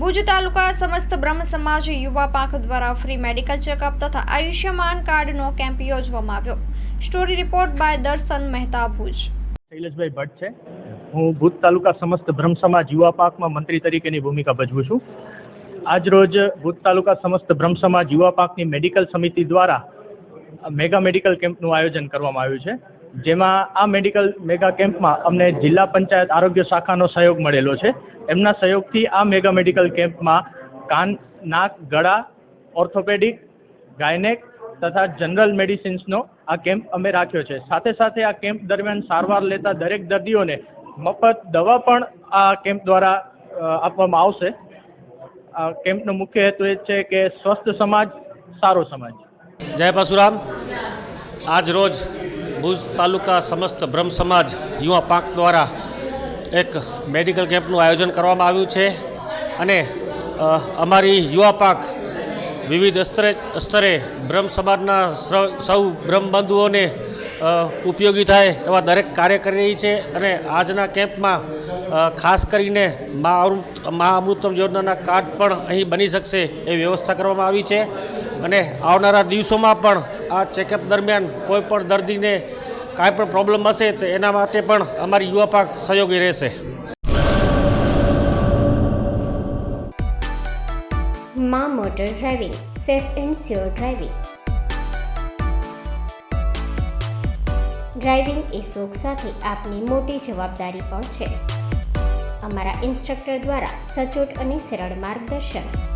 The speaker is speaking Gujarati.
ભુજ તાલુકા સમસ્ત બ્રહ્મ સમાજ યુવા પાંખ દ્વારા ફ્રી મેડિકલ ચેકઅપ તથા આયુષ્યમાન કાર્ડનો કેમ્પ યોજવામાં આવ્યો. સ્ટોરી રિપોર્ટ બાય દર્શન મહેતા ભુજ. શૈલેષભાઈ ભટ્ટ છે. હું ભુજ તાલુકા સમસ્ત બ્રહ્મ સમાજ યુવા પાકમાં મંત્રી તરીકેની ભૂમિકા ભજવું છું. આજ રોજ ભૂત તાલુકા સમસ્ત બ્રહ્મ સમાજ યુવા પાકની મેડિકલ સમિતિ દ્વારા મેગા મેડિકલ કેમ્પનું આયોજન કરવામાં આવ્યું છે. જેમાં આ મેડિકલ મેગા કેમ્પમાં અમને જિલ્લા પંચાયત આરોગ્ય શાખાનો સહયોગ મળેલો છે. એમના સહયોગથી આ મેગા મેડિકલ કેમ્પમાં કાન, નાક, ગળા, ઓર્થોપેડિક, ગાયનેક તથા જનરલ મેડિસિન્સનો આ કેમ્પ અમે રાખ્યો છે. સાથે સાથે આ કેમ્પ દરમિયાન સારવાર લેતા દરેક દર્દીઓને મફત દવા પણ આ કેમ્પ દ્વારા આપવામાં આવશે. આ કેમ્પનો મુખ્ય હેતુ એ છે કે સ્વસ્થ સમાજ, સારો સમાજ. જય પરશુરામ. આજ રોજ ભુજ તાલુકા સમસ્ત બ્રહ્મ સમાજ યુવા પાંખ દ્વારા એક મેડિકલ કેમ્પનું આયોજન કરવામાં આવ્યું છે અને અમારી યુવા પાંખ વિવિધ સ્તરે સ્તરે બ્રહ્મ સમાજના સૌ- સૌ બ્રહ્મ ઉપયોગી થાય એવા દરેક કાર્ય કરી રહી છે અને આજના કેમ્પમાં ખાસ કરીને મા અમૃત, મા અમૃતમ યોજનાના કાર્ડ પણ અહીં બની શકશે એ વ્યવસ્થા કરવામાં આવી છે અને આવનારા દિવસોમાં પણ આ ચેકઅપ દરમિયાન કોઈ પણ દર્દીને કાંઈ પણ પ્રોબ્લેમ હશે તો એના માટે પણ અમારી યુવા પાક સહયોગી રહેશે. માં motor driving, safe and sure driving. Driving એ શોખ સાથે આપની મોટી જવાબદારી પણ છે. અમારા ઇન્સ્ટ્રક્ટર દ્વારા સચોટ અને સરળ માર્ગદર્શન.